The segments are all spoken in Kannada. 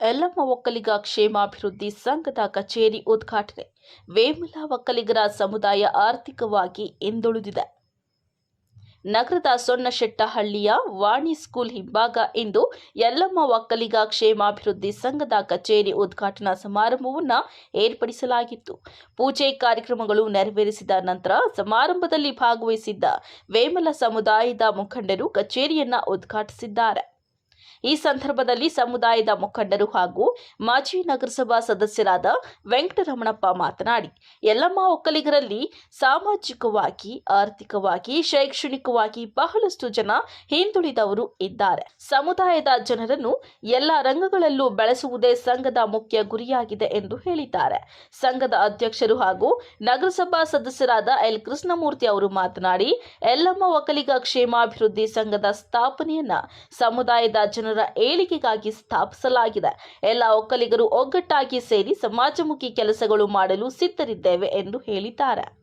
ಯಲ್ಲಮ್ಮ ಒಕ್ಕಲಿಗ ಕ್ಷೇಮಾಭಿವೃದ್ಧಿ ಸಂಘದ ಕಚೇರಿ ಉದ್ಘಾಟನೆ. ವೇಮುಲ ಒಕ್ಕಲಿಗರ ಸಮುದಾಯ ಆರ್ಥಿಕವಾಗಿ ಹಿಂದುಳಿದಿದೆ. ನಗರದ ಸೊನ್ನಶೆಟ್ಟಹಳ್ಳಿಯ ವಾಣಿ ಸ್ಕೂಲ್ ಹಿಂಭಾಗ ಇಂದು ಯಲ್ಲಮ್ಮ ಒಕ್ಕಲಿಗ ಕ್ಷೇಮಾಭಿವೃದ್ಧಿ ಸಂಘದ ಕಚೇರಿ ಉದ್ಘಾಟನಾ ಸಮಾರಂಭವನ್ನು ಏರ್ಪಡಿಸಲಾಗಿತ್ತು. ಪೂಜೆ ಕಾರ್ಯಕ್ರಮಗಳು ನೆರವೇರಿಸಿದ ನಂತರ ಸಮಾರಂಭದಲ್ಲಿ ಭಾಗವಹಿಸಿದ್ದ ವೇಮಲ ಸಮುದಾಯದ ಮುಖಂಡರು ಕಚೇರಿಯನ್ನು ಉದ್ಘಾಟಿಸಿದ್ದಾರೆ. ಈ ಸಂದರ್ಭದಲ್ಲಿ ಸಮುದಾಯದ ಮುಖಂಡರು ಹಾಗೂ ಮಾಜಿ ನಗರಸಭಾ ಸದಸ್ಯರಾದ ವೆಂಕಟರಮಣಪ್ಪ ಮಾತನಾಡಿ, ಎಲ್ಲಮ್ಮ ಒಕ್ಕಲಿಗರಲ್ಲಿ ಸಾಮಾಜಿಕವಾಗಿ, ಆರ್ಥಿಕವಾಗಿ, ಶೈಕ್ಷಣಿಕವಾಗಿ ಬಹಳಷ್ಟು ಜನ ಹಿಂದುಳಿದವರು ಇದ್ದಾರೆ. ಸಮುದಾಯದ ಜನರನ್ನು ಎಲ್ಲ ರಂಗಗಳಲ್ಲೂ ಬೆಳೆಸುವುದೇ ಸಂಘದ ಮುಖ್ಯ ಗುರಿಯಾಗಿದೆ ಎಂದು ಹೇಳಿದ್ದಾರೆ. ಸಂಘದ ಅಧ್ಯಕ್ಷರು ಹಾಗೂ ನಗರಸಭಾ ಸದಸ್ಯರಾದ ಎಲ್. ಕೃಷ್ಣಮೂರ್ತಿ ಅವರು ಮಾತನಾಡಿ, ಎಲ್ಲಮ್ಮ ಒಕ್ಕಲಿಗ ಕ್ಷೇಮಾಭಿವೃದ್ಧಿ ಸಂಘದ ಸ್ಥಾಪನೆಯನ್ನ ಸಮುದಾಯದ ಜನರ ಏಳಿಗೆಗಾಗಿ ಸ್ಥಾಪಿಸಲಾಗಿದೆ. ಎಲ್ಲ ಒಕ್ಕಲಿಗರು ಒಗ್ಗಟ್ಟಾಗಿ ಸೇರಿ ಸಮಾಜಮುಖಿ ಕೆಲಸಗಳು ಮಾಡಲು ಸಿದ್ಧರಿದ್ದೇವೆ ಎಂದು ಹೇಳಿದ್ದಾರೆ.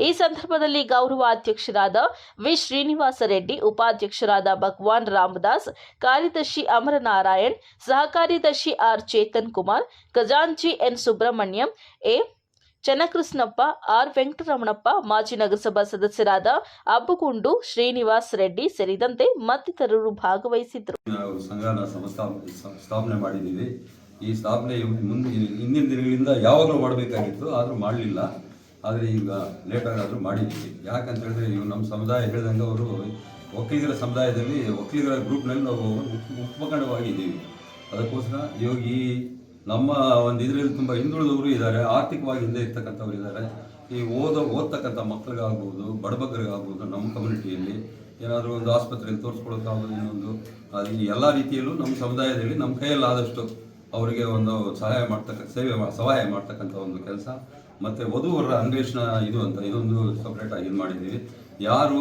ಈ ಸಂದರ್ಭದಲ್ಲಿ ಗೌರವ ಅಧ್ಯಕ್ಷರಾದ ವಿ. ಶ್ರೀನಿವಾಸ ರೆಡ್ಡಿ, ಉಪಾಧ್ಯಕ್ಷರಾದ ಭಗವಾನ್ ರಾಮದಾಸ್, ಕಾರ್ಯದರ್ಶಿ ಅಮರನಾರಾಯಣ್ ಸಹ ಕಾರ್ಯದರ್ಶಿ ಆರ್. ಚೇತನ್ ಕುಮಾರ್, ಖಜಾಂಚಿ N. Subrahmanyam, A. Channakrishnappa, R. Venkataramanappa, ಮಾಜಿ ನಗರಸಭಾ ಸದಸ್ಯರಾದ ಅಬ್ಬುಗುಂಡು ಶ್ರೀನಿವಾಸ್ ರೆಡ್ಡಿ ಸೇರಿದಂತೆ ಮತ್ತಿತರರು ಭಾಗವಹಿಸಿದ್ದರು. ಸ್ಥಾಪನೆ ಮಾಡಿದ್ದೀವಿ. ಈ ಸ್ಥಾಪನೆ ಮುಂದೆ, ಹಿಂದಿನ ದಿನಗಳಿಂದ ಯಾವಾಗಲೂ ಮಾಡಬೇಕಾಗಿತ್ತು, ಆದರೂ ಮಾಡಲಿಲ್ಲ. ಆದರೆ ಈಗ ಲೇಟಾಗಿ ಆದರೂ ಮಾಡಿದ್ದೀವಿ. ಯಾಕಂತ ಹೇಳಿದ್ರೆ ಇವು ನಮ್ಮ ಸಮುದಾಯ ಹೇಳಿದಂಗೆ ಅವರು ಒಕ್ಕಲಿಗರ ಸಮುದಾಯದಲ್ಲಿ ಒಕ್ಕಲಿಗರ ಗ್ರೂಪ್ನಲ್ಲಿ ನಾವು ಉಪ್- ಉಪಕರಣವಾಗಿದ್ದೀವಿ ಅದಕ್ಕೋಸ್ಕರ ಇವಾಗ ಈ ನಮ್ಮ ಒಂದು ಇದರಲ್ಲಿ ತುಂಬ ಹಿಂದುಳಿದವರು ಇದ್ದಾರೆ, ಆರ್ಥಿಕವಾಗಿ ಹಿಂದೆ ಇರ್ತಕ್ಕಂಥವ್ರು ಇದ್ದಾರೆ. ಈ ಓದೋ, ಓದ್ತಕ್ಕಂಥ ಮಕ್ಕಳಿಗಾಗ್ಬೋದು ಬಡಬಗ್ಗರಿಗಾಗ್ಬೋದು ನಮ್ಮ ಕಮ್ಯುನಿಟಿಯಲ್ಲಿ ಏನಾದರೂ ಒಂದು ಆಸ್ಪತ್ರೆಯಲ್ಲಿ ತೋರಿಸ್ಕೊಳ್ಳೋಕ್ಕಾಗೋದು ಇನ್ನೊಂದು, ಅದು ಎಲ್ಲ ರೀತಿಯಲ್ಲೂ ನಮ್ಮ ಸಮುದಾಯದಲ್ಲಿ ನಮ್ಮ ಕೈಯಲ್ಲಾದಷ್ಟು ಅವರಿಗೆ ಒಂದು ಸಹಾಯ ಮಾಡ್ತಕ್ಕ, ಸೇವೆ ಸಹಾಯ ಮಾಡ್ತಕ್ಕಂಥ ಒಂದು ಕೆಲಸ. ಮತ್ತು ವಧುವರ ಅನ್ವೇಷಣ ಇದು ಅಂತ, ಇದೊಂದು ಸಪ್ರೇಟಾಗಿ ಇದು ಮಾಡಿದ್ದೀವಿ. ಯಾರು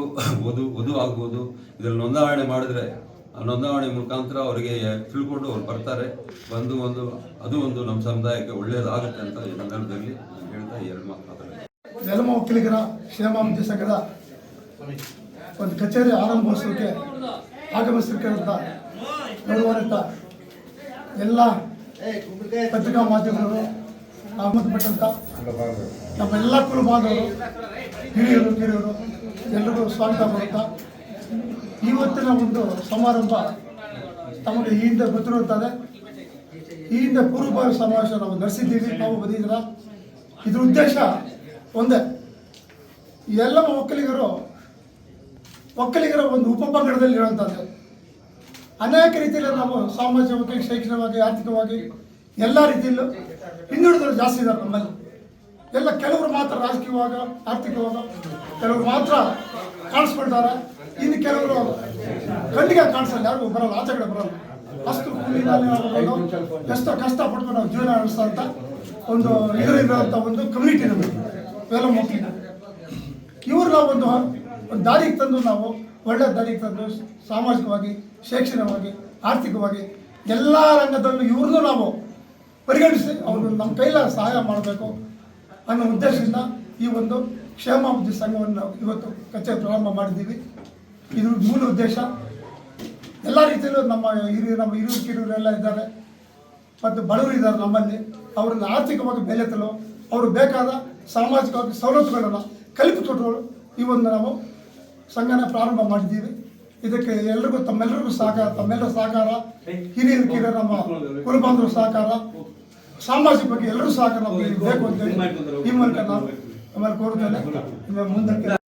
ವಧು ವಧು ಆಗ್ಬೋದು, ಇದರಲ್ಲಿ ನೋಂದಾವಣೆ ಮಾಡಿದ್ರೆ ಆ ನೋಂದಣಿ ಮುಖಾಂತರ ಅವರಿಗೆ ತಿಳ್ಕೊಂಡು ಅವ್ರು ಬರ್ತಾರೆ. ಬಂದು ಒಂದು, ಅದು ಒಂದು ನಮ್ಮ ಸಮುದಾಯಕ್ಕೆ ಒಳ್ಳೆಯದಾಗುತ್ತೆ ಅಂತ ಈ ಸಂದರ್ಭದಲ್ಲಿ ಹೇಳ್ತಾ ಎರಡು ಮಾತು ಮಾತಾಡ್ತೀನಿ ನೆಲಮ ಒಕ್ಕಲಿಗರ ಕ್ಷೇಮಾಭಿವೃದ್ಧಿ ಸಂಘದ ಒಂದು ಕಚೇರಿ ಆರಂಭಿಸೋಕೆ ಆಗಮಿಸಿರ್ತಕ್ಕಂಥ ಬರುವಂತ ಎಲ್ಲ ಪತ್ರಿಕಾ ಮಾಧ್ಯಮಗಳು ಸಂಬಂಧಪಟ್ಟಂಥ ನಮ್ಮ ಎಲ್ಲ ಕುಲಬಾಂಧವರು, ಹಿರಿಯರು ಕಿರಿಯರು ಎಲ್ಲರಿಗೂ ಸ್ವಾಗತ ಮಾಡುತ್ತಾ ಇವತ್ತಿನ ಒಂದು ಸಮಾರಂಭ ತಮಗೆ ಈ ಹಿಂದೆ ಗೊತ್ತಿರುತ್ತದೆ ಈ ಹಿಂದೆ ಪೂರ್ವಭಾವಿ ಸಮಾವೇಶ ನಾವು ನಡೆಸಿದ್ದೀವಿ, ನಾವು ಬಂದಿದ್ದೀರ? ಇದ್ರ ಉದ್ದೇಶ ಒಂದೇ, ಎಲ್ಲ ಒಕ್ಕಲಿಗರು, ಒಕ್ಕಲಿಗರ ಒಂದು ಉಪಪಂಗಡದಲ್ಲಿ ಇರುವಂಥದ್ದು ಅನೇಕ ರೀತಿಯಲ್ಲಿ ನಾವು ಸಾಮಾಜಿಕವಾಗಿ, ಶೈಕ್ಷಣಿಕವಾಗಿ, ಆರ್ಥಿಕವಾಗಿ, ಎಲ್ಲ ರೀತಿಯಲ್ಲೂ ಹಿಂದುಳಿದವರು ಜಾಸ್ತಿ ಇದ್ದಾರೆ ನಮ್ಮಲ್ಲಿ. ಎಲ್ಲ ಕೆಲವರು ಮಾತ್ರ ರಾಜಕೀಯವಾಗ, ಆರ್ಥಿಕವಾಗ ಕೆಲವರು ಮಾತ್ರ ಕಾಣಿಸ್ಕೊಳ್ತಾರೆ. ಇನ್ನು ಕೆಲವರು ಕಣ್ಣಿಗೆ ಕಾಣಿಸಲ್ಲ, ಯಾರಿಗೂ ಬರಲ್ಲ, ಆಚೆ ಕಡೆ ಬರಲ್ಲ. ಅಷ್ಟು ಎಷ್ಟೋ ಕಷ್ಟಪಟ್ಟು ನಾವು ಜೀವನ ನಡೆಸ್ತಾ ಅಂತ ಒಂದು ಇದರಿರುವಂಥ ಒಂದು ಕಮ್ಯುನಿಟಿ ನಮಗೆ ಎಲ್ಲ ಮಕ್ಕಳಿಗೆ. ಇವ್ರನ್ನ ಒಂದು ಒಂದು ದಾರಿಗೆ ತಂದು ನಾವು ಒಳ್ಳೆ ದಾರಿಗೆ ತಂದು ಸಾಮಾಜಿಕವಾಗಿ, ಶೈಕ್ಷಣಿಕವಾಗಿ, ಆರ್ಥಿಕವಾಗಿ ಎಲ್ಲ ರಂಗದಲ್ಲೂ ಇವ್ರನ್ನೂ ನಾವು ಪರಿಗಣಿಸಿ ಅವ್ರನ್ನ ನಮ್ಮ ಕೈಲ ಸಹಾಯ ಮಾಡಬೇಕು. ಅನ್ನೋ ಉದ್ದೇಶದಿಂದ ಈ ಒಂದು ಕ್ಷೇಮಾಭಿವೃದ್ಧಿ ಸಂಘವನ್ನು ನಾವು ಇವತ್ತು ಕಚೇರಿ ಪ್ರಾರಂಭ ಮಾಡಿದ್ದೀವಿ. ಇದ್ರ ಮೂಲ ಉದ್ದೇಶ. ಎಲ್ಲ ರೀತಿಯಲ್ಲೂ ನಮ್ಮ ಹಿರಿಯ ನಮ್ಮ ಹಿರಿಯರು ಕಿರಿಯರು ಎಲ್ಲ ಇದ್ದಾರೆ. ಮತ್ತು ಬಡವರು ಇದ್ದಾರೆ ನಮ್ಮಲ್ಲಿ. ಅವರನ್ನು ಆರ್ಥಿಕವಾಗಿ ಬೆಲೆತಲು ಅವರು ಬೇಕಾದ ಸಾಮಾಜಿಕವಾಗಿ ಸವಲತ್ತುಗಳನ್ನು ಕಲ್ಪಿಸಿಕೊಟ್ಟರು ಈ ಒಂದು ನಾವು ಸಂಘನ ಪ್ರಾರಂಭ ಮಾಡಿದ್ದೀವಿ. ಇದಕ್ಕೆ ಎಲ್ರಿಗೂ ತಮ್ಮೆಲ್ಲರಿಗೂ ಸಹಕಾರ ತಮ್ಮೆಲ್ಲರ ಸಹಕಾರ ಹಿರಿಯರು ಕಿರಿಯರು ನಮ್ಮ ಕುಲಬಾಂಧವರು ಸಹಕಾರ ಸಾಮಾಜಿಕವಾಗಿ ಎಲ್ಲರೂ ಸಹಕಾರ ಈ ಮೂಲಕ ನಾನು ಕೋರುತ್ತೇನೆ. ಮುಂದಕ್ಕೆ